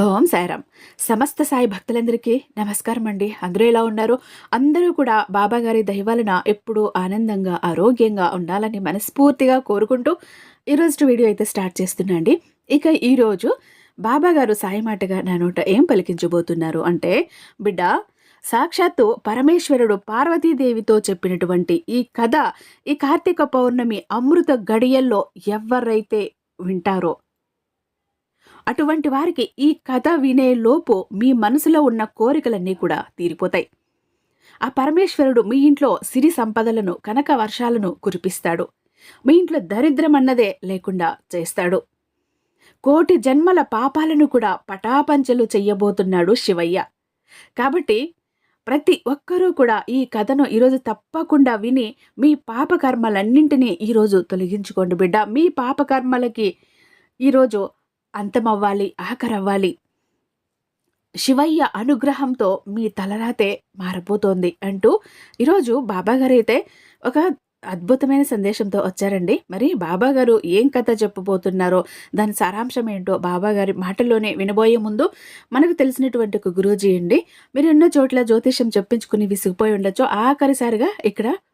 ఓం సాయిరామ్. సమస్త సాయి భక్తులందరికీ నమస్కారం అండి. అందరూ ఎలా ఉన్నారు? అందరూ కూడా బాబాగారి దయవలన ఎప్పుడూ ఆనందంగా ఆరోగ్యంగా ఉండాలని మనస్ఫూర్తిగా కోరుకుంటూ ఈరోజు వీడియో అయితే స్టార్ట్ చేస్తున్నాండి ఇక ఈరోజు బాబాగారు సాయి మాటగా నా నోట ఏం పలికించబోతున్నారు అంటే బిడ్డ సాక్షాత్తు పరమేశ్వరుడు పార్వతీదేవితో చెప్పినటువంటి ఈ కథ ఈ కార్తీక పౌర్ణమి అమృత గడియల్లో ఎవరైతే వింటారో అటువంటి వారికి ఈ కథ వినే లోపు మీ మనసులో ఉన్న కోరికలన్నీ కూడా తీరిపోతాయి. ఆ పరమేశ్వరుడు మీ ఇంట్లో సిరి సంపదలను కనక వర్షాలను కురిపిస్తాడు. మీ ఇంట్లో దరిద్రం అన్నదే లేకుండా చేస్తాడు. కోటి జన్మల పాపాలను కూడా పటాపంచలు చెయ్యబోతున్నాడు శివయ్య. కాబట్టి ప్రతి ఒక్కరూ కూడా ఈ కథను ఈరోజు తప్పకుండా విని మీ పాపకర్మలన్నింటినీ ఈరోజు తొలగించుకోండి బిడ్డ. మీ పాపకర్మలకి ఈరోజు అంతమవ్వాలి ఆఖరవ్వాలి. శివయ్య అనుగ్రహంతో మీ తలరాతే మారబోతోంది అంటూ ఈరోజు బాబాగారు అయితే ఒక అద్భుతమైన సందేశంతో వచ్చారండి. మరి బాబాగారు ఏం కథ చెప్పబోతున్నారో దాని సారాంశం ఏంటో బాబాగారి మాటల్లోనే వినబోయే ముందు మనకు తెలిసినటువంటి ఒక గురూజీ అండి. మీరు ఎన్నో చోట్ల జ్యోతిష్యం చెప్పించుకుని విసిగిపోయి ఉండొచ్చు. ఆఖరిసారిగా ఇక్కడ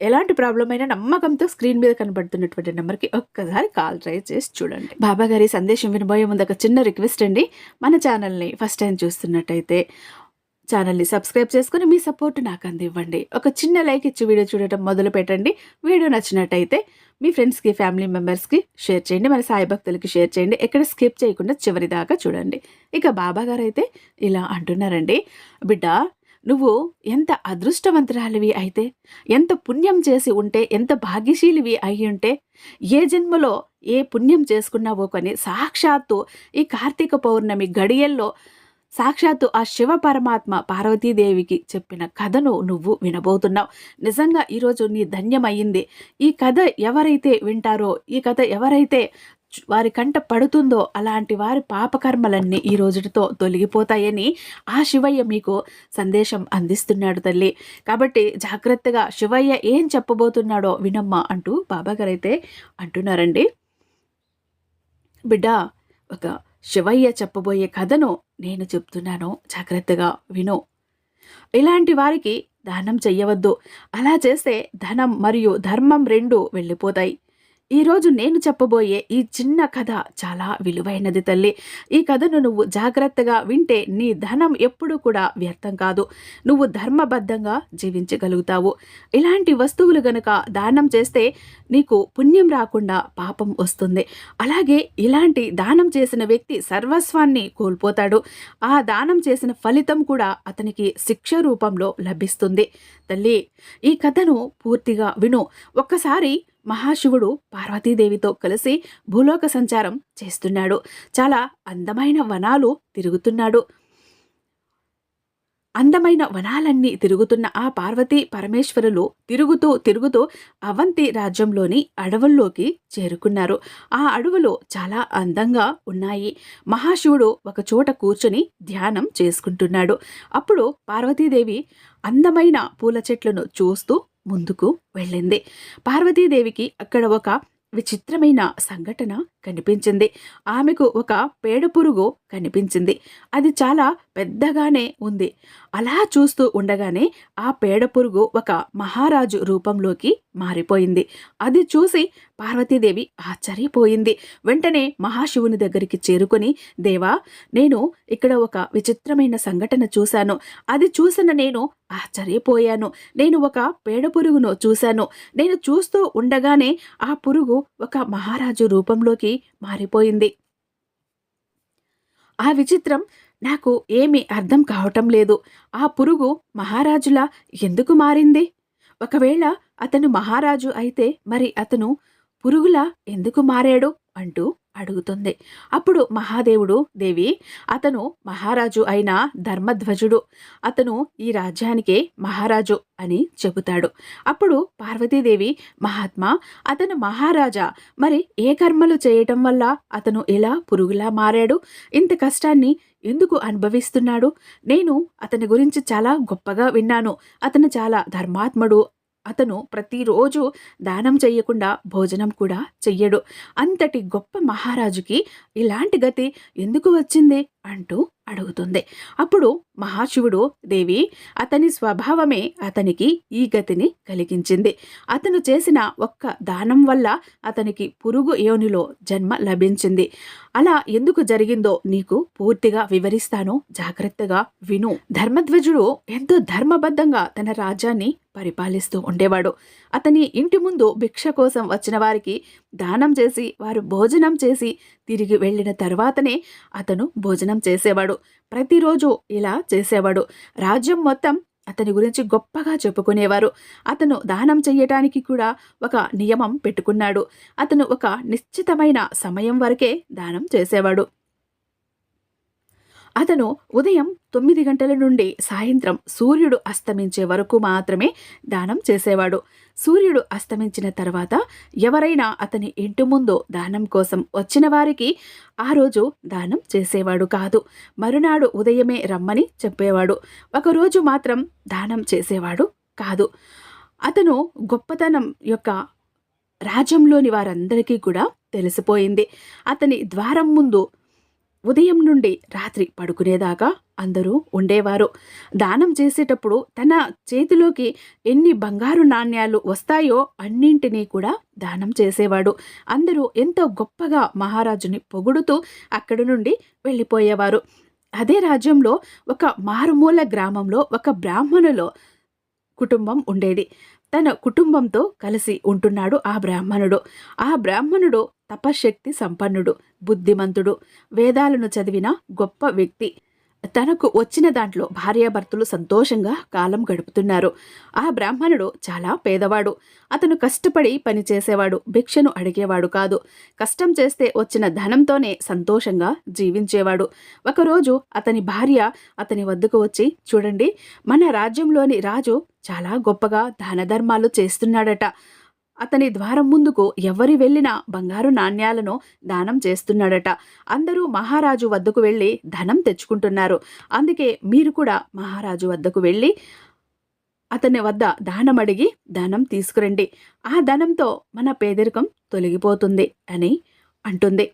ఎలాంటి ప్రాబ్లం అయినా నమ్మకంతో స్క్రీన్ మీద కనబడుతున్నటువంటి నెంబర్కి ఒక్కసారి కాల్ ట్రై చేసి చూడండి. బాబా గారి సందేశం వినబోయే ముందు ఒక చిన్న రిక్వెస్ట్ అండి. మన ఛానల్ని ఫస్ట్ టైం చూస్తున్నట్టయితే ఛానల్ని సబ్స్క్రైబ్ చేసుకుని మీ సపోర్ట్ నాకు అందివ్వండి. ఒక చిన్న లైక్ ఇచ్చి వీడియో చూడటం మొదలు పెట్టండి. వీడియో నచ్చినట్టయితే మీ ఫ్రెండ్స్కి ఫ్యామిలీ మెంబర్స్కి షేర్ చేయండి. మన సాయి భక్తులకి షేర్ చేయండి. ఎక్కడ స్కిప్ చేయకుండా చివరి దాకా చూడండి. ఇక బాబా గారు అయితే ఇలా అంటున్నారండి. బిడ్డ నువ్వు ఎంత అదృష్టవంతురాలివి అయితే ఎంత పుణ్యం చేసి ఉంటే ఎంత భాగ్యశీలివి అయి ఉంటే ఏ జన్మలో ఏ పుణ్యం చేసుకున్నావో కానీ సాక్షాత్తు ఈ కార్తీక పౌర్ణమి గడియల్లో సాక్షాత్తు ఆ శివ పరమాత్మ పార్వతీదేవికి చెప్పిన కథను నువ్వు వినబోతున్నావు. నిజంగా ఈరోజు నీ ధన్యమయ్యింది. ఈ కథ ఎవరైతే వింటారో ఈ కథ ఎవరైతే వారి కంట పడుతుందో అలాంటి వారి పాపకర్మలన్నీ ఈ రోజుతో తొలగిపోతాయని ఆ శివయ్య మీకు సందేశం అందిస్తున్నాడు తల్లి. కాబట్టి జాగ్రత్తగా శివయ్య ఏం చెప్పబోతున్నాడో వినమ్మా అంటూ బాబాగారైతే అంటున్నారండి. బిడ్డ ఒక శివయ్య చెప్పబోయే కథను నేను చెప్తున్నాను. జాగ్రత్తగా విను. ఇలాంటి వారికి దానం చెయ్యవద్దు. అలా చేస్తే ధనం మరియు ధర్మం రెండు వెళ్ళిపోతాయి. ఈరోజు నేను చెప్పబోయే ఈ చిన్న కథ చాలా విలువైనది తల్లి. ఈ కథను నువ్వు జాగ్రత్తగా వింటే నీ ధనం ఎప్పుడూ కూడా వ్యర్థం కాదు. నువ్వు ధర్మబద్ధంగా జీవించగలుగుతావు. ఇలాంటి వస్తువులు గనక దానం చేస్తే నీకు పుణ్యం రాకుండా పాపం వస్తుంది. అలాగే ఇలాంటి దానం చేసిన వ్యక్తి సర్వస్వాన్ని కోల్పోతాడు. ఆ దానం చేసిన ఫలితం కూడా అతనికి శిక్ష రూపంలో లభిస్తుంది. తల్లి ఈ కథను పూర్తిగా విను. ఒక్కసారి మహాశివుడు పార్వతీదేవితో కలిసి భూలోక సంచారం చేస్తున్నాడు. చాలా అందమైన వనాలు తిరుగుతున్నాడు. అందమైన వనాలన్నీ తిరుగుతున్న ఆ పార్వతీ పరమేశ్వరులు తిరుగుతూ తిరుగుతూ అవంతి రాజ్యంలోని అడవుల్లోకి చేరుకున్నారు. ఆ అడవులు చాలా అందంగా ఉన్నాయి. మహాశివుడు ఒక చోట కూర్చొని ధ్యానం చేసుకుంటున్నాడు. అప్పుడు పార్వతీదేవి అందమైన పూల చెట్లను చూస్తూ ముందుకు వెళ్ళింది. పార్వతీదేవికి అక్కడ ఒక విచిత్రమైన సంఘటన కనిపించింది. ఆమెకు ఒక పేడ పురుగు కనిపించింది. అది చాలా పెద్దగానే ఉంది. అలా చూస్తూ ఉండగానే ఆ పేడ పురుగు ఒక మహారాజు రూపంలోకి మారిపోయింది. అది చూసి పార్వతీదేవి ఆశ్చర్యపోయింది. వెంటనే మహాశివుని దగ్గరికి చేరుకొని దేవా నేను ఇక్కడ ఒక విచిత్రమైన సంఘటన చూశాను. అది చూసిన నేను ఆశ్చర్యపోయాను. నేను ఒక పేడ పురుగును చూశాను. నేను చూస్తూ ఉండగానే ఆ పురుగు ఒక మహారాజు రూపంలోకి మారిపోయింది. ఆ విచిత్రం నాకు ఏమీ అర్థం కావటం లేదు. ఆ పురుగు మహారాజులా ఎందుకు మారింది? ఒకవేళ అతను మహారాజు అయితే మరి అతను పురుగులా ఎందుకు మారాడు అంటూ అడుగుతుంది. అప్పుడు మహాదేవుడు దేవి అతను మహారాజు అయిన ధర్మధ్వజుడు అతను ఈ రాజ్యానికే మహారాజు అని చెబుతాడు. అప్పుడు పార్వతీదేవి మహాత్మా అతను మహారాజా మరి ఏ కర్మలు చేయటం వల్ల అతను ఎలా పురుగులా మారాడు? ఇంత కష్టాన్ని ఎందుకు అనుభవిస్తున్నాడు? నేను అతని గురించి చాలా గొప్పగా విన్నాను. అతను చాలా ధర్మాత్ముడు అతను ప్రతిరోజు దానం చేయకుండా భోజనం కూడా చెయ్యడు. అంతటి గొప్ప మహారాజుకి ఇలాంటి గతి ఎందుకు వచ్చింది? అంటూ అడుగుతుంది. అప్పుడు మహాశివుడు దేవి అతని స్వభావమే అతనికి ఈ గతిని కలిగించింది. అతను చేసిన ఒక్క దానం వల్ల అతనికి పురుగు యోనిలో జన్మ లభించింది. అలా ఎందుకు జరిగిందో నీకు పూర్తిగా వివరిస్తాను. జాగ్రత్తగా విను. ధర్మధ్వజుడు ఎంతో ధర్మబద్ధంగా తన రాజ్యాన్ని పరిపాలిస్తూ ఉండేవాడు. అతని ఇంటి ముందు భిక్ష కోసం వచ్చిన వారికి దానం చేసి వారు భోజనం చేసి తిరిగి వెళ్ళిన తర్వాతనే అతను భోజనం చేసేవాడు. ప్రతిరోజు ఇలా చేసేవాడు. రాజ్యం మొత్తం అతని గురించి గొప్పగా చెప్పుకునేవారు. అతను దానం చేయటానికి కూడా ఒక నియమం పెట్టుకున్నాడు. అతను ఒక నిశ్చితమైన సమయం వరకే దానం చేసేవాడు. అతను ఉదయం తొమ్మిది గంటల నుండి సాయంత్రం సూర్యుడు అస్తమించే వరకు మాత్రమే దానం చేసేవాడు. సూర్యుడు అస్తమించిన తర్వాత ఎవరైనా అతని ఇంటి ముందు దానం కోసం వచ్చిన వారికి ఆ రోజు దానం చేసేవాడు కాదు. మరునాడు ఉదయమే రమ్మని చెప్పేవాడు. ఒకరోజు మాత్రం దానం చేసేవాడు కాదు. అతను గొప్పతనం యొక్క రాజ్యంలోని వారందరికీ కూడా తెలిసిపోయింది. అతని ద్వారం ముందు ఉదయం నుండి రాత్రి పడుకునేదాకా అందరూ ఉండేవారు. దానం చేసేటప్పుడు తన చేతిలోకి ఎన్ని బంగారు నాణ్యాలు వస్తాయో అన్నింటినీ కూడా దానం చేసేవాడు. అందరూ ఎంతో గొప్పగా మహారాజుని పొగుడుతూ అక్కడి నుండి వెళ్ళిపోయేవారు. అదే రాజ్యంలో ఒక మారుమూల గ్రామంలో ఒక బ్రాహ్మణులో కుటుంబం ఉండేది. తన కుటుంబంతో కలిసి ఉంటున్నాడు ఆ బ్రాహ్మణుడు. ఆ బ్రాహ్మణుడు తపశక్తి సంపన్నుడు బుద్ధిమంతుడు వేదాలను చదివిన గొప్ప వ్యక్తి. తనకు వచ్చిన దాంట్లో భార్యాభర్తలు సంతోషంగా కాలం గడుపుతున్నారు. ఆ బ్రాహ్మణుడు చాలా పేదవాడు. అతను కష్టపడి పనిచేసేవాడు భిక్షను అడిగేవాడు కాదు. కష్టం చేస్తే వచ్చిన ధనంతోనే సంతోషంగా జీవించేవాడు. ఒకరోజు అతని భార్య అతని వద్దకు వచ్చి చూడండి మన రాజ్యంలోని రాజు చాలా గొప్పగా దాన ధర్మాలు చేస్తున్నాడట. అతని ద్వారం ముందుకు ఎవరి వెళ్ళినా బంగారు నాణ్యాలను దానం చేస్తున్నాడట. అందరూ మహారాజు వద్దకు వెళ్ళి ధనం తెచ్చుకుంటున్నారు. అందుకే మీరు కూడా మహారాజు వద్దకు వెళ్ళి అతని వద్ద దానం అడిగి ధనం తీసుకురండి. ఆ ధనంతో మన పేదరికం తొలగిపోతుంది అని అంటుంది.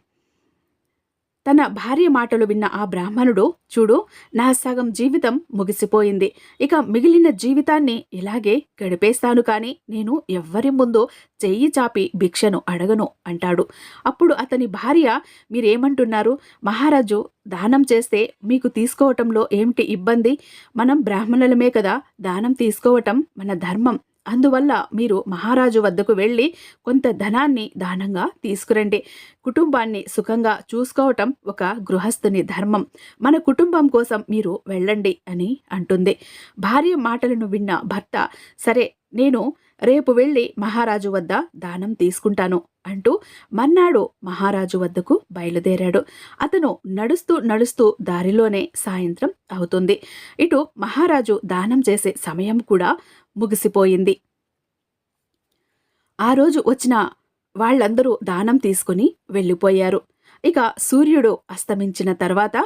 తన భార్య మాటలు విన్న ఆ బ్రాహ్మణుడు చూడు నా సగం జీవితం ముగిసిపోయింది. ఇక మిగిలిన జీవితాన్ని ఇలాగే గడిపేస్తాను కానీ నేను ఎవ్వరి ముందు చెయ్యి చాపి భిక్షను అడగను అంటాడు. అప్పుడు అతని భార్య మీరేమంటున్నారు? మహారాజు దానం చేస్తే మీకు తీసుకోవటంలో ఏమిటి ఇబ్బంది? మనం బ్రాహ్మణులమే కదా దానం తీసుకోవటం మన ధర్మం. అందువల్ల మీరు మహారాజు వద్దకు వెళ్ళి కొంత ధనాన్ని దానంగా తీసుకురండి. కుటుంబాన్ని సుఖంగా చూసుకోవటం ఒక గృహస్థుని ధర్మం. మన కుటుంబం కోసం మీరు వెళ్ళండి అని అంటుంది. భార్య మాటలను విన్న భర్త సరే నేను రేపు వెళ్ళి మహారాజు వద్ద దానం తీసుకుంటాను అంటూ మన్నాడు మహారాజు వద్దకు బయలుదేరాడు. అతను నడుస్తూ నడుస్తూ దారిలోనే సాయంత్రం అవుతుంది. ఇటు మహారాజు దానం చేసే సమయం కూడా ముగిసిపోయింది. ఆ రోజు వచ్చిన వాళ్ళందరూ దానం తీసుకుని వెళ్ళిపోయారు. ఇక సూర్యుడు అస్తమించిన తర్వాత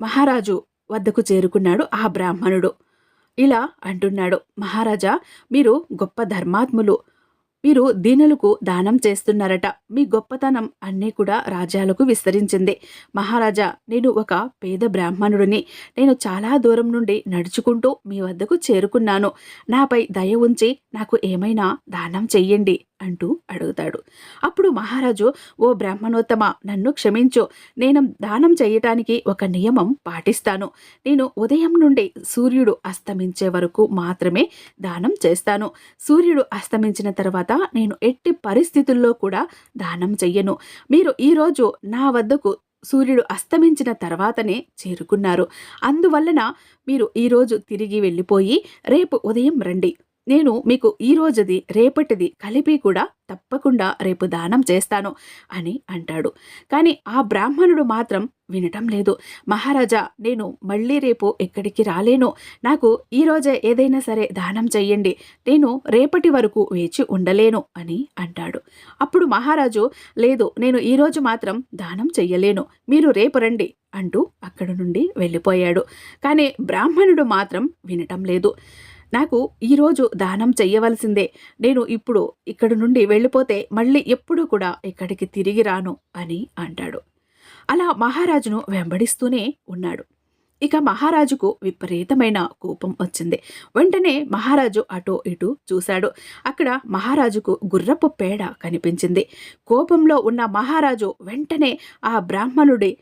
మహారాజు వద్దకు చేరుకున్నాడు ఆ బ్రాహ్మణుడు. ఇలా అంటున్నాడు మహారాజా మీరు గొప్ప ధర్మాత్ములు. మీరు దీనులకు దానం చేస్తున్నారట. మీ గొప్పతనం అన్నీ కూడా రాజ్యాలకు విస్తరించింది. మహారాజా నేను ఒక పేద బ్రాహ్మణుడిని. నేను చాలా దూరం నుండి నడుచుకుంటూ మీ వద్దకు చేరుకున్నాను. నాపై దయ ఉంచి నాకు ఏమైనా దానం చెయ్యండి. అంటూ అడుగుతాడు. అప్పుడు మహారాజు ఓ బ్రాహ్మణోత్తమ నన్ను క్షమించు. నేను దానం చేయటానికి ఒక నియమం పాటిస్తాను. నేను ఉదయం నుండి సూర్యుడు అస్తమించే వరకు మాత్రమే దానం చేస్తాను. సూర్యుడు అస్తమించిన తర్వాత నేను ఎట్టి పరిస్థితుల్లో కూడా దానం చెయ్యను. మీరు ఈరోజు నా వద్దకు సూర్యుడు అస్తమించిన తర్వాతనే చేరుకున్నారు. అందువలన మీరు ఈరోజు తిరిగి వెళ్ళిపోయి రేపు ఉదయం రండి. నేను మీకు ఈ రోజుది రేపటిది కలిపి కూడా తప్పకుండా రేపు దానం చేస్తాను అని అంటాడు. కానీ ఆ బ్రాహ్మణుడు మాత్రం వినటం లేదు. మహారాజా నేను మళ్ళీ రేపు ఎక్కడికి రాలేను. నాకు ఈరోజే ఏదైనా సరే దానం చెయ్యండి. నేను రేపటి వరకు వేచి ఉండలేను అని అంటాడు. అప్పుడు మహారాజు లేదు నేను ఈరోజు మాత్రం దానం చెయ్యలేను. మీరు రేపు రండి అంటూ అక్కడి నుండి వెళ్ళిపోయాడు. కానీ బ్రాహ్మణుడు మాత్రం వినటం లేదు. నాకు ఈరోజు దానం చెయ్యవలసిందే. నేను ఇప్పుడు ఇక్కడి నుండి వెళ్ళిపోతే మళ్ళీ ఎప్పుడూ కూడా ఇక్కడికి తిరిగి రాను అని అంటాడు. అలా మహారాజును వెంబడిస్తూనే ఉన్నాడు. ఇక మహారాజుకు విపరీతమైన కోపం వచ్చింది. వెంటనే మహారాజు అటో ఇటు చూశాడు. అక్కడ మహారాజుకు గుర్రపు పేడ కనిపించింది. కోపంలో ఉన్న మహారాజు వెంటనే ఆ బ్రాహ్మణుడి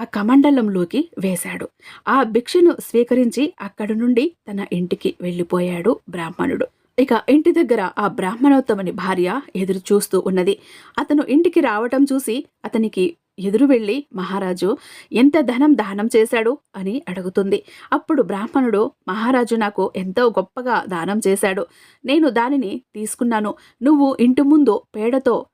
ఆ కమండలంలోకి వేశాడు. ఆ భిక్షను స్వీకరించి అక్కడి నుండి తన ఇంటికి వెళ్ళిపోయాడు బ్రాహ్మణుడు. ఇక ఇంటి దగ్గర ఆ బ్రాహ్మణోత్తముని భార్య ఎదురు చూస్తూ ఉన్నది. అతను ఇంటికి రావటం చూసి అతనికి ఎదురు వెళ్ళి మహారాజు ఎంత ధనం దానం చేశాడు? అని అడుగుతుంది. అప్పుడు బ్రాహ్మణుడు మహారాజు నాకు ఎంతో గొప్పగా దానం చేశాడు. నేను దానిని తీసుకున్నాను. నువ్వు ఇంటి ముందు పేడతో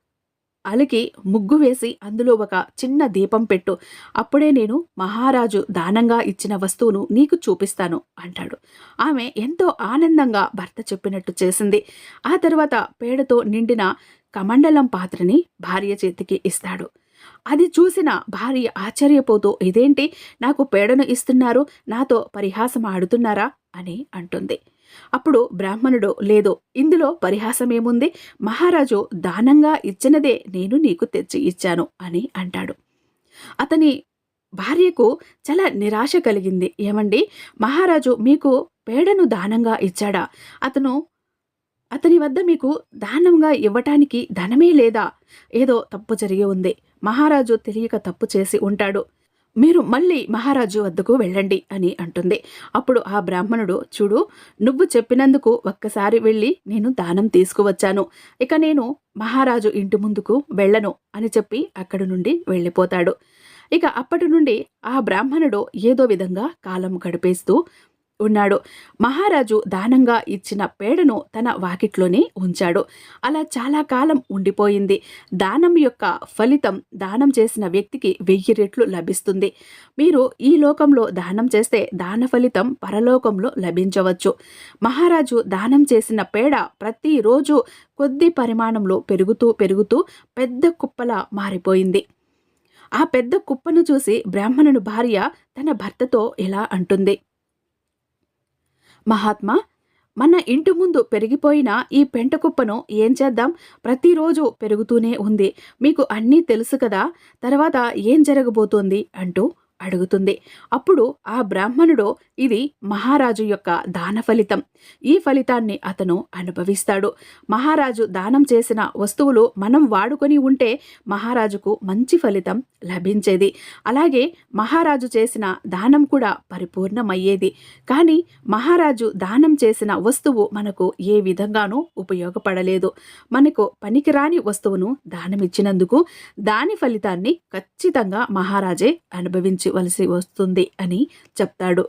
అలికి ముగ్గు వేసి అందులో ఒక చిన్న దీపం పెట్టు. అప్పుడే నేను మహారాజు దానంగా ఇచ్చిన వస్తువును నీకు చూపిస్తాను అంటాడు. ఆమె ఎంతో ఆనందంగా భర్త చెప్పినట్టు చేసింది. ఆ తర్వాత పేడతో నిండిన కమండలం పాత్రని భార్య చేతికి ఇస్తాడు. అది చూసిన భార్య ఆశ్చర్యపోతూ ఇదేంటి? నాకు పేడను ఇస్తున్నారు. నాతో పరిహాసం ఆడుతున్నారా? అని అంటుంది. అప్పుడు బ్రాహ్మణుడు లేదు ఇందులో పరిహాసమేముంది? మహారాజు దానంగా ఇచ్చినదే నేను నీకు తెచ్చి ఇచ్చాను అని అంటాడు. అతని భార్యకు చాలా నిరాశ కలిగింది. ఏమండి మహారాజు మీకు పేడను దానంగా ఇచ్చాడా? అతను అతని వద్ద మీకు దానంగా ఇవ్వటానికి ధనమే లేదా? ఏదో తప్పు జరిగి ఉంది. మహారాజు తెలియక తప్పు చేసి ఉంటాడు. మీరు మళ్ళీ మహారాజు వద్దకు వెళ్ళండి అని అంటుంది. అప్పుడు ఆ బ్రాహ్మణుడు చూడు నువ్వు చెప్పినందుకు ఒక్కసారి వెళ్ళి నేను దానం తీసుకువచ్చాను. ఇక నేను మహారాజు ఇంటి ముందుకు వెళ్ళను అని చెప్పి అక్కడి నుండి వెళ్ళిపోతాడు. ఇక అప్పటి నుండి ఆ బ్రాహ్మణుడు ఏదో విధంగా కాలం గడిపేస్తూ ఉన్నాడు. మహారాజు దానంగా ఇచ్చిన పేడను తన వాకిట్లోనే ఉంచాడు. అలా చాలా కాలం ఉండిపోయింది. దానం యొక్క ఫలితం దానం చేసిన వ్యక్తికి వెయ్యి రెట్లు లభిస్తుంది. మీరు ఈ లోకంలో దానం చేస్తే దాన ఫలితం పరలోకంలో లభించవచ్చు. మహారాజు దానం చేసిన పేడ ప్రతిరోజు కొద్ది పరిమాణంలో పెరుగుతూ పెరుగుతూ పెద్ద కుప్పలా మారిపోయింది. ఆ పెద్ద కుప్పను చూసి బ్రాహ్మణుని భార్య తన భర్తతో ఇలా అంటుంది. మహాత్మా మన ఇంటి ముందు పెరిగిపోయిన ఈ పెంట కుప్పను ఏం చేద్దాం? ప్రతిరోజు పెరుగుతూనే ఉంది. మీకు అన్నీ తెలుసు కదా? తర్వాత ఏం జరగబోతోంది? అంటూ అడుగుతుంది. అప్పుడు ఆ బ్రాహ్మణుడు ఇది మహారాజు యొక్క దాన ఫలితం. ఈ ఫలితాన్ని అతను అనుభవిస్తాడు. మహారాజు దానం చేసిన వస్తువులు మనం వాడుకొని ఉంటే మహారాజుకు మంచి ఫలితం లభించేది. అలాగే మహారాజు చేసిన దానం కూడా పరిపూర్ణమయ్యేది. కానీ మహారాజు దానం చేసిన వస్తువు మనకు ఏ విధంగానూ ఉపయోగపడలేదు. మనకు పనికిరాని వస్తువును దానమిచ్చినందుకు దాని ఫలితాన్ని ఖచ్చితంగా మహారాజే అనుభవించి. వలసి వస్తుంది అని చెప్తాడు.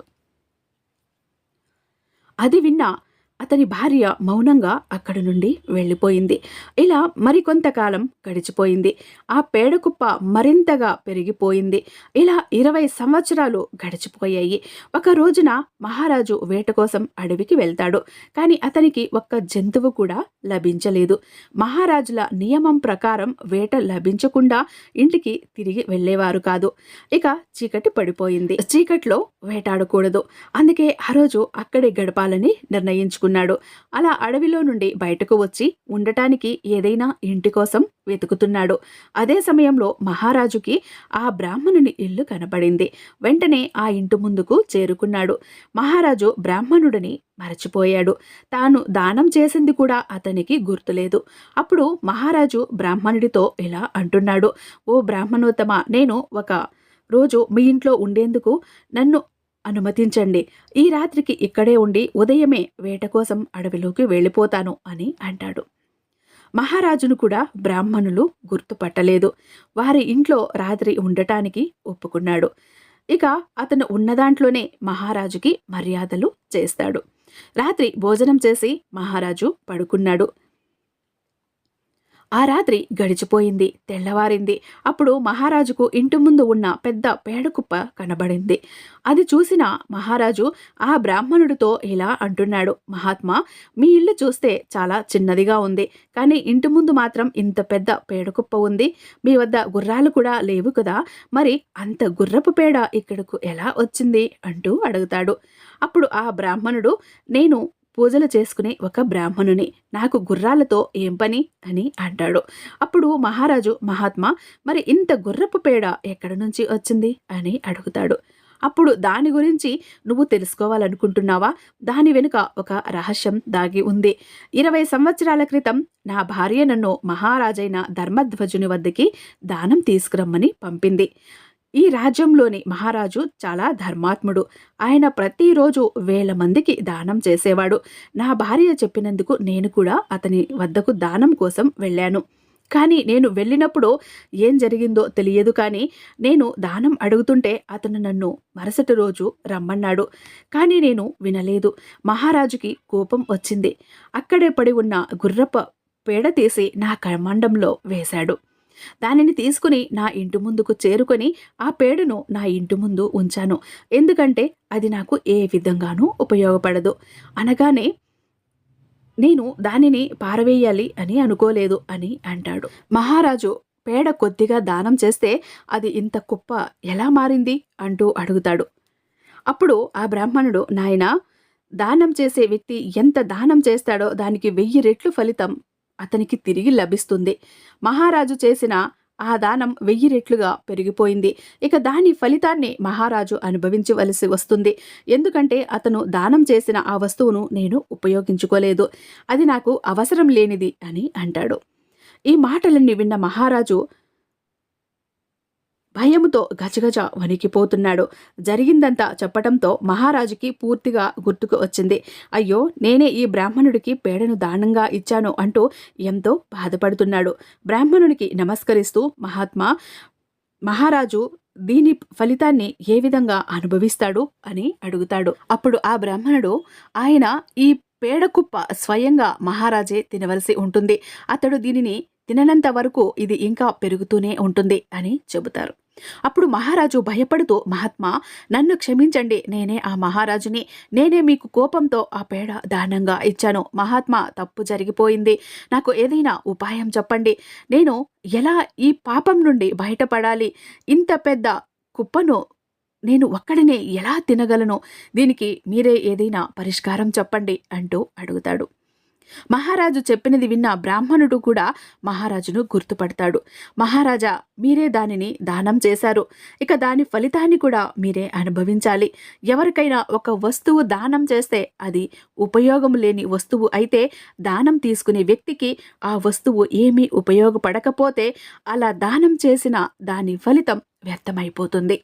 అది విన్న అతని భార్య మౌనంగా అక్కడి నుండి వెళ్ళిపోయింది. ఇలా మరికొంతకాలం గడిచిపోయింది. ఆ పేడకుప్ప మరింతగా పెరిగిపోయింది. ఇలా ఇరవై సంవత్సరాలు గడిచిపోయాయి. ఒక రోజున మహారాజు వేట కోసం అడవికి వెళ్తాడు. కానీ అతనికి ఒక్క జంతువు కూడా లభించలేదు. మహారాజుల నియమం ప్రకారం వేట లభించకుండా ఇంటికి తిరిగి వెళ్ళేవారు కాదు. ఇక చీకటి పడిపోయింది. చీకట్లో వేటాడకూడదు. అందుకే ఆ రోజు అక్కడే గడపాలని నిర్ణయించుకున్నారు ఉన్నాడు. అలా అడవిలో నుండి బయటకు వచ్చి ఉండటానికి ఏదైనా ఇంటి కోసం వెతుకుతున్నాడు. అదే సమయంలో మహారాజుకి ఆ బ్రాహ్మణుని ఇల్లు కనపడింది. వెంటనే ఆ ఇంటి ముందుకు చేరుకున్నాడు. మహారాజు బ్రాహ్మణుడిని మరచిపోయాడు. తాను దానం చేసింది కూడా అతనికి గుర్తులేదు. అప్పుడు మహారాజు బ్రాహ్మణుడితో ఇలా అంటున్నాడు. ఓ బ్రాహ్మణోత్తమ నేను ఒక రోజు మీ ఇంట్లో ఉండేందుకు నన్ను అనుమతించండి. ఈ రాత్రికి ఇక్కడే ఉండి ఉదయమే వేట కోసం అడవిలోకి వెళ్ళిపోతాను అని అంటాడు. మహారాజును కూడా బ్రాహ్మణులు గుర్తుపట్టలేదు. వారి ఇంట్లో రాత్రి ఉండటానికి ఒప్పుకున్నాడు. ఇక అతను ఉన్నదాంట్లోనే మహారాజుకి మర్యాదలు చేస్తాడు. రాత్రి భోజనం చేసి మహారాజు పడుకున్నాడు. ఆ రాత్రి గడిచిపోయింది తెల్లవారింది. అప్పుడు మహారాజుకు ఇంటి ముందు ఉన్న పెద్ద పేడకుప్ప కనబడింది. అది చూసిన మహారాజు ఆ బ్రాహ్మణుడితో ఇలా అంటున్నాడు మహాత్మా మీ ఇల్లు చూస్తే చాలా చిన్నదిగా ఉంది కానీ ఇంటి ముందు మాత్రం ఇంత పెద్ద పేడకుప్ప ఉంది. మీ వద్ద గుర్రాలు కూడా లేవు కదా మరి అంత గుర్రపు పేడ ఇక్కడకు ఎలా వచ్చింది? అంటూ అడుగుతాడు. అప్పుడు ఆ బ్రాహ్మణుడు నేను పూజలు చేసుకునే ఒక బ్రాహ్మణుని. నాకు గుర్రాలతో ఏం పని? అని అంటాడు. అప్పుడు మహారాజు మహాత్మా మరి ఇంత గుర్రపు పేడ ఎక్కడి నుంచి వచ్చింది? అని అడుగుతాడు. అప్పుడు దాని గురించి నువ్వు తెలుసుకోవాలనుకుంటున్నావా? దాని వెనుక ఒక రహస్యం దాగి ఉంది. ఇరవై సంవత్సరాల క్రితం నా భార్య నన్ను మహారాజైన ధర్మధ్వజుని వద్దకి దానం తీసుకురమ్మని పంపింది. ఈ రాజ్యంలోని మహారాజు చాలా ధర్మాత్ముడు. ఆయన ప్రతిరోజు వేల మందికి దానం చేసేవాడు. నా భార్య చెప్పినందుకు నేను కూడా అతని వద్దకు దానం కోసం వెళ్ళాను. కానీ నేను వెళ్ళినప్పుడు ఏం జరిగిందో తెలియదు కానీ నేను దానం అడుగుతుంటే అతను నన్ను మరుసటి రోజు రమ్మన్నాడు. కానీ నేను వినలేదు. మహారాజుకి కోపం వచ్చింది. అక్కడే పడి ఉన్న గుర్రప పేడ తీసి నా కమండంలో వేశాడు. దానిని తీసుకుని నా ఇంటి ముందుకు చేరుకొని ఆ పేడును నా ఇంటి ముందు ఉంచాను. ఎందుకంటే అది నాకు ఏ విధంగానూ ఉపయోగపడదు. అనగానే నేను దానిని పారవేయాలి అని అనుకోలేదు అని అంటాడు. మహారాజు పేడ కొద్దిగా దానం చేస్తే అది ఇంత కుప్ప ఎలా మారింది అంటూ అడుగుతాడు. అప్పుడు ఆ బ్రాహ్మణుడు నాయన దానం చేసే వ్యక్తి ఎంత దానం చేస్తాడో దానికి వెయ్యి రెట్లు ఫలితం. అతనికి తిరిగి లభిస్తుంది. మహారాజు చేసిన ఆ దానం వెయ్యి రెట్లుగా పెరిగిపోయింది. ఇక దాని ఫలితాన్ని మహారాజు అనుభవించవలసి వస్తుంది. ఎందుకంటే అతను దానం చేసిన ఆ వస్తువును నేను ఉపయోగించుకోలేదు. అది నాకు అవసరం లేనిది అని అంటాడు. ఈ మాటలన్నీ విన్న మహారాజు భయముతో గజగజ వణికిపోతున్నాడు. జరిగిందంతా చెప్పటంతో మహారాజుకి పూర్తిగా గుర్తుకు వచ్చింది. అయ్యో నేనే ఈ బ్రాహ్మణుడికి పేడను దానంగా ఇచ్చాను అంటూ ఎంతో బాధపడుతున్నాడు. బ్రాహ్మణునికి నమస్కరిస్తూ మహాత్మా మహారాజు దీని ఫలితాన్ని ఏ విధంగా అనుభవిస్తాడు అని అడుగుతాడు. అప్పుడు ఆ బ్రాహ్మణుడు ఆయన ఈ పేడకుప్ప స్వయంగా మహారాజే తినవలసి ఉంటుంది. అతడు దీనిని తిననంత వరకు ఇది ఇంకా పెరుగుతూనే ఉంటుంది అని చెబుతారు. అప్పుడు మహారాజు భయపడుతూ మహాత్మా నన్ను క్షమించండి. నేనే ఆ మహారాజుని. నేనే మీకు కోపంతో ఆ పేడ దానంగా ఇచ్చాను. మహాత్మా తప్పు జరిగిపోయింది. నాకు ఏదైనా ఉపాయం చెప్పండి. నేను ఎలా ఈ పాపం నుండి బయటపడాలి? ఇంత పెద్ద కుప్పను నేను ఒక్కడినే ఎలా తినగలను? దీనికి మీరే ఏదైనా పరిష్కారం చెప్పండి అంటూ అడుగుతాడు. మహారాజు చెప్పినది విన్న బ్రాహ్మణుడు కూడా మహారాజును గుర్తుపడతాడు. మహారాజా మీరే దానిని దానం చేశారు. ఇక దాని ఫలితాన్ని కూడా మీరే అనుభవించాలి. ఎవరికైనా ఒక వస్తువు దానం చేస్తే అది ఉపయోగం లేని వస్తువు అయితే దానం తీసుకునే వ్యక్తికి ఆ వస్తువు ఏమీ ఉపయోగపడకపోతే అలా దానం చేసిన దాని ఫలితం వ్యర్థమైపోతుంది.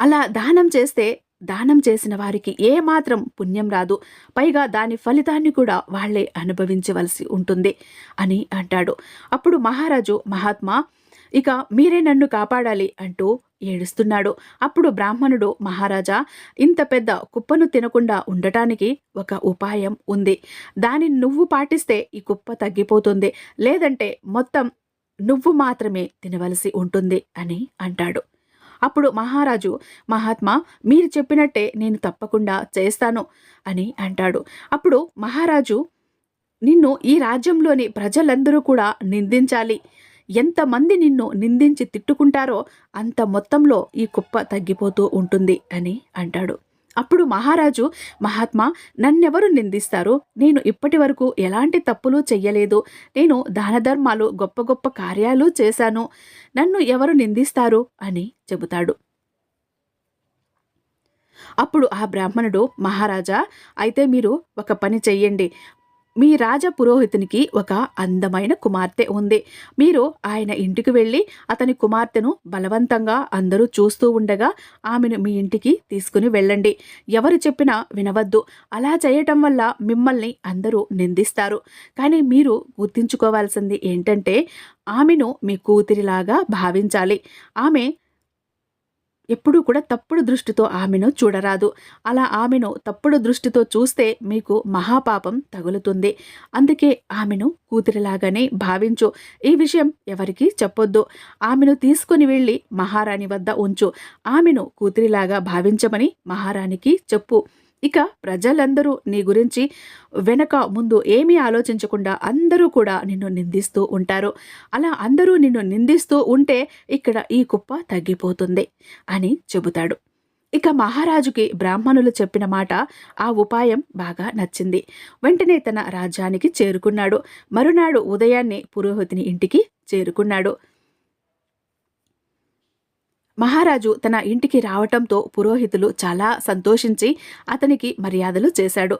అలా దానం చేస్తే దానం చేసిన వారికి ఏమాత్రం పుణ్యం రాదు. పైగా దాని ఫలితాన్ని కూడా వాళ్ళే అనుభవించవలసి ఉంటుంది అని అంటాడు. అప్పుడు మహారాజు మహాత్మా ఇక మీరే నన్ను కాపాడాలి అంటూ ఏడుస్తున్నాడు. అప్పుడు బ్రాహ్మణుడు మహారాజా ఇంత పెద్ద కుప్పను తినకుండా ఉండటానికి ఒక ఉపాయం ఉంది. దాని నువ్వు పాటిస్తే ఈ కుప్ప తగ్గిపోతుంది. లేదంటే మొత్తం నువ్వు మాత్రమే తినవలసి ఉంటుంది అని అంటాడు. అప్పుడు మహారాజు మహాత్మా మీరు చెప్పినట్టే నేను తప్పకుండా చేస్తాను అని అంటాడు. అప్పుడు మహారాజు నిన్ను ఈ రాజ్యంలోని ప్రజలందరూ కూడా నిందించాలి. ఎంతమంది నిన్ను నిందించి తిట్టుకుంటారో అంత మొత్తంలో ఈ కుప్ప తగ్గిపోతూ ఉంటుంది అని అంటాడు. అప్పుడు మహారాజు మహాత్మా నన్నెవరు నిందిస్తారు? నేను ఇప్పటి వరకు ఎలాంటి తప్పులు చెయ్యలేదు. నేను దాన ధర్మాలు గొప్ప గొప్ప కార్యాలు చేశాను. నన్ను ఎవరు నిందిస్తారు? అని చెబుతాడు. అప్పుడు ఆ బ్రాహ్మణుడు మహారాజా అయితే మీరు ఒక పని చెయ్యండి. మీ రాజ పురోహితునికి ఒక అందమైన కుమార్తె ఉంది. మీరు ఆయన ఇంటికి వెళ్ళి అతని కుమార్తెను బలవంతంగా అందరూ చూస్తూ ఉండగా ఆమెను మీ ఇంటికి తీసుకుని వెళ్ళండి. ఎవరు చెప్పినా వినవద్దు. అలా చేయటం వల్ల మిమ్మల్ని అందరూ నిందిస్తారు. కానీ మీరు గుర్తించుకోవాల్సింది ఏంటంటే ఆమెను మీ కూతురిలాగా భావించాలి. ఆమె ఎప్పుడూ కూడా తప్పుడు దృష్టితో ఆమెను చూడరాదు. అలా ఆమెను తప్పుడు దృష్టితో చూస్తే మీకు మహాపాపం తగులుతుంది. అందుకే ఆమెను కూతురిలాగానే భావించు. ఈ విషయం ఎవరికీ చెప్పొద్దు. ఆమెను తీసుకుని వెళ్ళి మహారాణి వద్ద ఉంచు. ఆమెను కూతురిలాగా భావించమని మహారాణికి చెప్పు. ఇక ప్రజలందరూ నీ గురించి వెనక ముందు ఏమీ ఆలోచించకుండా అందరూ కూడా నిన్ను నిందిస్తూ ఉంటారు. అలా అందరూ నిన్ను నిందిస్తూ ఉంటే ఇక్కడ ఈ కుప్ప తగ్గిపోతుంది అని చెబుతాడు. ఇక మహారాజుకి బ్రాహ్మణులు చెప్పిన మాట ఆ ఉపాయం బాగా నచ్చింది. వెంటనే తన రాజ్యానికి చేరుకున్నాడు. మరునాడు ఉదయాన్నే పురోహితుని ఇంటికి చేరుకున్నాడు. మహారాజు తన ఇంటికి రావటంతో పురోహితులు చాలా సంతోషించి అతనికి మర్యాదలు చేశాడు.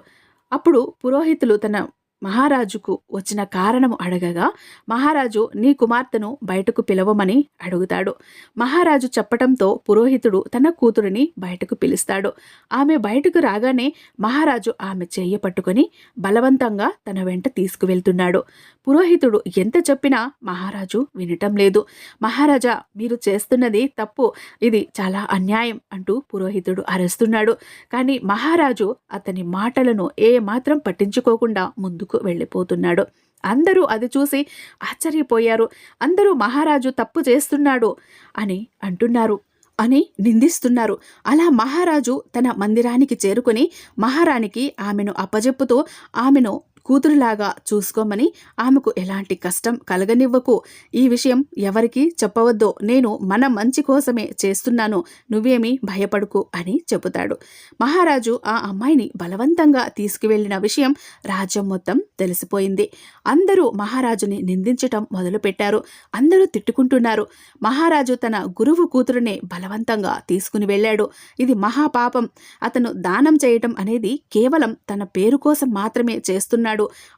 అప్పుడు పురోహితులు తన మహారాజుకు వచ్చిన కారణము అడగగా మహారాజు నీ కుమార్తెను బయటకు పిలవమని అడుగుతాడు. మహారాజు చెప్పటంతో పురోహితుడు తన కూతురిని బయటకు పిలుస్తాడు. ఆమె బయటకు రాగానే మహారాజు ఆమె చెయ్యి పట్టుకొని బలవంతంగా తన వెంట తీసుకువెళ్తున్నాడు. పురోహితుడు ఎంత చెప్పినా మహారాజు వినటం లేదు. మహారాజా మీరు చేస్తున్నది తప్పు. ఇది చాలా అన్యాయం అంటూ పురోహితుడు అరుస్తున్నాడు. కానీ మహారాజు అతని మాటలను ఏ మాత్రం పట్టించుకోకుండా ముందుకు వెళ్ళిపోతున్నాడు. అందరూ అది చూసి ఆశ్చర్యపోయారు. అందరూ మహారాజు తప్పు చేస్తున్నాడు అని అంటున్నారు. అని నిందిస్తున్నారు. అలా మహారాజు తన మందిరానికి చేరుకొని మహారాణికి ఆమెను అప్పజెప్పుతూ ఆమెను కూతురులాగా చూసుకోమని ఆమెకు ఎలాంటి కష్టం కలగనివ్వకు. ఈ విషయం ఎవరికి చెప్పవద్దో. నేను మన మంచి కోసమే చేస్తున్నాను. నువ్వేమీ భయపడుకు అని చెబుతాడు. మహారాజు ఆ అమ్మాయిని బలవంతంగా తీసుకువెళ్ళిన విషయం రాజ్యం మొత్తం తెలిసిపోయింది. అందరూ మహారాజుని నిందించటం మొదలుపెట్టారు. అందరూ తిట్టుకుంటున్నారు. మహారాజు తన గురువు కూతురునే బలవంతంగా తీసుకుని వెళ్ళాడు. ఇది మహాపాపం. అతను దానం చేయటం అనేది కేవలం తన పేరు కోసం మాత్రమే చేస్తున్నాడు.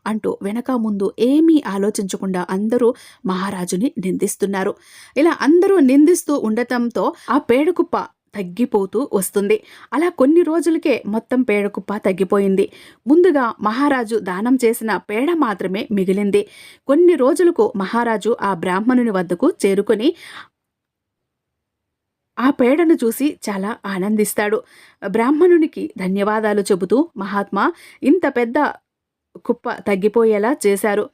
అంటూ వెనక ముందు ఏమీ ఆలోచించకుండా అందరూ మహారాజుని నిందిస్తున్నారు. ఇలా అందరూ నిందిస్తూ ఉండటంతో ఆ పేడకుప్ప తగ్గిపోతూ వస్తుంది. అలా కొన్ని రోజులకే మొత్తం పేడకుప్ప తగ్గిపోయింది. ముందుగా మహారాజు దానం చేసిన పేడ మాత్రమే మిగిలింది. కొన్ని రోజులకు మహారాజు ఆ బ్రాహ్మణుని వద్దకు చేరుకొని ఆ పేడను చూసి చాలా ఆనందిస్తాడు. బ్రాహ్మణునికి ధన్యవాదాలు చెబుతూ మహాత్మా ఇంత పెద్ద కుప్ప తగ్గిపోయేలా చేశారు.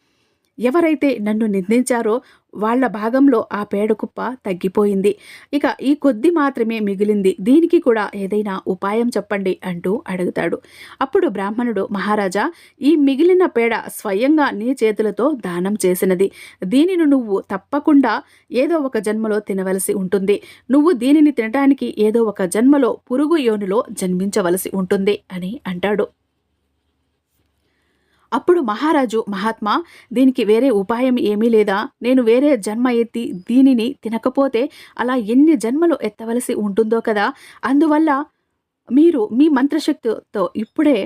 ఎవరైతే నన్ను నిందించారో వాళ్ళ భాగంలో ఆ పేడ కుప్ప తగ్గిపోయింది. ఇక ఈ కొద్ది మాత్రమే మిగిలింది. దీనికి కూడా ఏదైనా ఉపాయం చెప్పండి అంటూ అడుగుతాడు. అప్పుడు బ్రాహ్మణుడు మహారాజా ఈ మిగిలిన పేడ స్వయంగా నీ చేతులతో దానం చేసినది. దీనిని నువ్వు తప్పకుండా ఏదో ఒక జన్మలో తినవలసి ఉంటుంది. నువ్వు దీనిని తినడానికి ఏదో ఒక జన్మలో పురుగు యోనిలో జన్మించవలసి ఉంటుంది అని అంటాడు. అప్పుడు మహారాజు మహాత్మా దీనికి వేరే ఉపాయం ఏమీ లేదా? నేను వేరే జన్మ ఎత్తి దీనిని తినకపోతే అలా ఎన్ని జన్మలు ఎత్తవలసి ఉంటుందో కదా? అందువల్ల మీరు మీ మంత్రశక్తితో ఇప్పుడే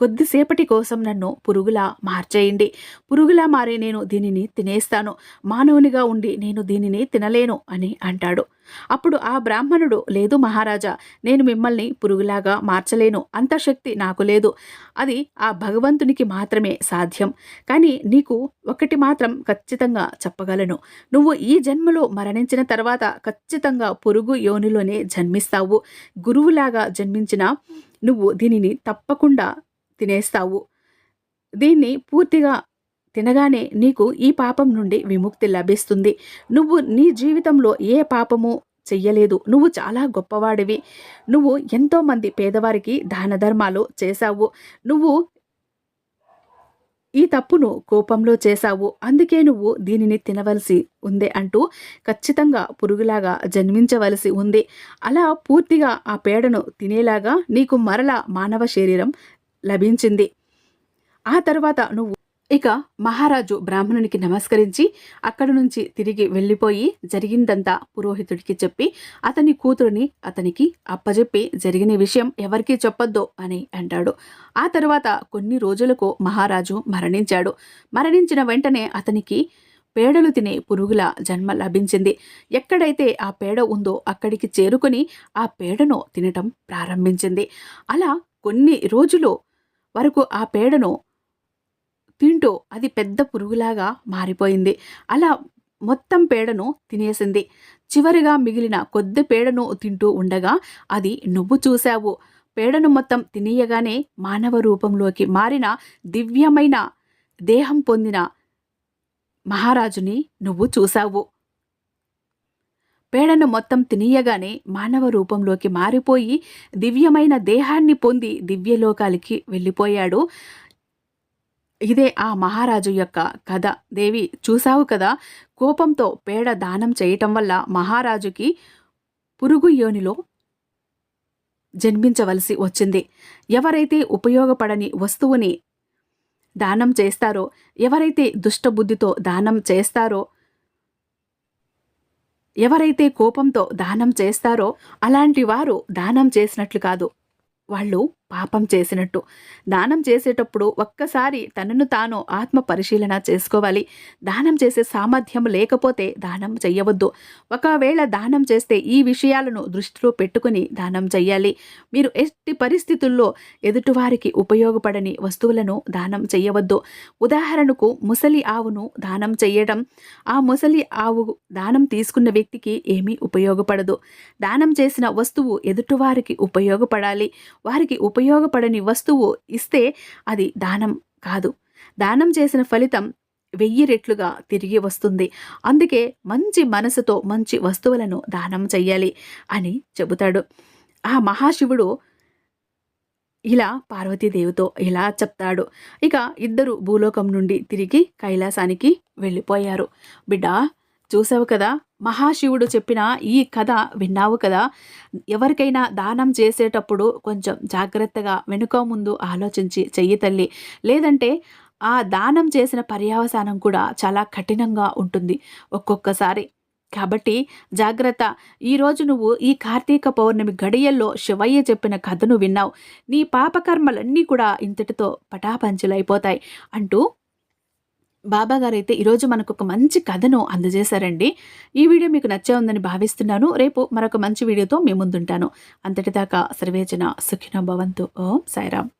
కొద్దిసేపటి కోసం నన్ను పురుగులా మార్చేయండి. పురుగులా మారి నేను దీనిని తినేస్తాను. మానవునిగా ఉండి నేను దీనిని తినలేను అని అంటాడు. అప్పుడు ఆ బ్రాహ్మణుడు లేదు మహారాజా నేను మిమ్మల్ని పురుగులాగా మార్చలేను. అంత శక్తి నాకు లేదు. అది ఆ భగవంతునికి మాత్రమే సాధ్యం. కానీ నీకు ఒకటి మాత్రం ఖచ్చితంగా చెప్పగలను. నువ్వు ఈ జన్మలో మరణించిన తర్వాత ఖచ్చితంగా పురుగు యోనిలోనే జన్మిస్తావు. గురువులాగా జన్మించిన నువ్వు దీనిని తప్పకుండా తినేస్తావు. దీన్ని పూర్తిగా తినగానే నీకు ఈ పాపం నుండి విముక్తి లభిస్తుంది. నువ్వు నీ జీవితంలో ఏ పాపము చెయ్యలేదు. నువ్వు చాలా గొప్పవాడివి. నువ్వు ఎంతోమంది పేదవారికి దాన ధర్మాలు చేశావు. నువ్వు ఈ తప్పును కోపంలో చేశావు. అందుకే నువ్వు దీనిని తినవలసి ఉంది అంటూ ఖచ్చితంగా పురుగులాగా జన్మించవలసి ఉంది. అలా పూర్తిగా ఆ పేడను తినేలాగా నీకు మరల మానవ శరీరం లభించింది. ఆ తర్వాత నువ్వు ఇక మహారాజు బ్రాహ్మణునికి నమస్కరించి అక్కడి నుంచి తిరిగి వెళ్ళిపోయి జరిగిందంతా పురోహితుడికి చెప్పి అతని కూతురుని అతనికి అప్పజెప్పి జరిగిన విషయం ఎవరికీ చెప్పొద్దు అని అంటాడు. ఆ తర్వాత కొన్ని రోజులకు మహారాజు మరణించాడు. మరణించిన వెంటనే అతనికి పేడలు తినే పురుగుల జన్మ లభించింది. ఎక్కడైతే ఆ పేడ ఉందో అక్కడికి చేరుకొని ఆ పేడను తినటం ప్రారంభించింది. అలా కొన్ని రోజులు వరకు ఆ పేడను తింటూ అది పెద్ద పురుగులాగా మారిపోయింది. అలా మొత్తం పేడను తినేసింది. చివరిగా మిగిలిన కొద్ది పేడను తింటూ ఉండగా అది నువ్వు చూశావు. పేడను మొత్తం తినేయగానే మానవ రూపంలోకి మారిన దివ్యమైన దేహం పొందిన మహారాజుని నువ్వు చూశావు. పేడను మొత్తం తినియగానే మానవ రూపంలోకి మారిపోయి దివ్యమైన దేహాన్ని పొంది దివ్యలోకాలకి వెళ్ళిపోయాడు. ఇదే ఆ మహారాజు యొక్క కథ. దేవి చూసావు కదా? కోపంతో పేడ దానం చేయటం వల్ల మహారాజుకి పురుగు యోనిలో జన్మించవలసి వచ్చింది. ఎవరైతే ఉపయోగపడని వస్తువుని దానం చేస్తారో ఎవరైతే దుష్టబుద్ధితో దానం చేస్తారో ఎవరైతే కోపంతో దానం చేస్తారో అలాంటి వారు దానం చేసినట్లు కాదు. వాళ్ళు పాపం చేసినట్టు. దానం చేసేటప్పుడు ఒక్కసారి తనను తాను ఆత్మ పరిశీలన చేసుకోవాలి. దానం చేసే సామర్థ్యం లేకపోతే దానం చెయ్యవద్దు. ఒకవేళ దానం చేస్తే ఈ విషయాలను దృష్టిలో పెట్టుకుని దానం చెయ్యాలి. మీరు ఎట్టి పరిస్థితుల్లో ఎదుటివారికి ఉపయోగపడని వస్తువులను దానం చెయ్యవద్దు. ఉదాహరణకు ముసలి ఆవును దానం చెయ్యడం. ఆ ముసలి ఆవు దానం తీసుకున్న వ్యక్తికి ఏమీ ఉపయోగపడదు. దానం చేసిన వస్తువు ఎదుటివారికి ఉపయోగపడాలి. వారికి ఉప ఉపయోగపడని వస్తువు ఇస్తే అది దానం కాదు. దానం చేసిన ఫలితం వెయ్యి రెట్లుగా తిరిగి వస్తుంది. అందుకే మంచి మనసుతో మంచి వస్తువులను దానం చెయ్యాలి అని చెబుతాడు. ఆ మహాశివుడు ఇలా పార్వతీదేవితో ఇలా చెప్తాడు. ఇక ఇద్దరు భూలోకం నుండి తిరిగి కైలాసానికి వెళ్ళిపోయారు. బిడ్డా చూసావు కదా? మహాశివుడు చెప్పిన ఈ కథ విన్నావు కదా? ఎవరికైనా దానం చేసేటప్పుడు కొంచెం జాగ్రత్తగా వెనుక ముందు ఆలోచించి చెయ్యి తల్లి. లేదంటే ఆ దానం చేసిన పర్యావసానం కూడా చాలా కఠినంగా ఉంటుంది ఒక్కొక్కసారి. కాబట్టి జాగ్రత్త. ఈరోజు నువ్వు ఈ కార్తీక పౌర్ణమి గడియల్లో శివయ్య చెప్పిన కథను విన్నావు. నీ పాపకర్మలన్నీ కూడా ఇంతటితో పటాపంచులైపోతాయి అంటూ బాబాగారు అయితే ఈరోజు మనకు ఒక మంచి కథను అందజేశారండి. ఈ వీడియో మీకు నచ్చే ఉందని భావిస్తున్నాను. రేపు మరొక మంచి వీడియోతో మీ ముందుంటాను. అంతటిదాకా సర్వేజన సుఖినో భవంతు. ఓం సాయిరామ్.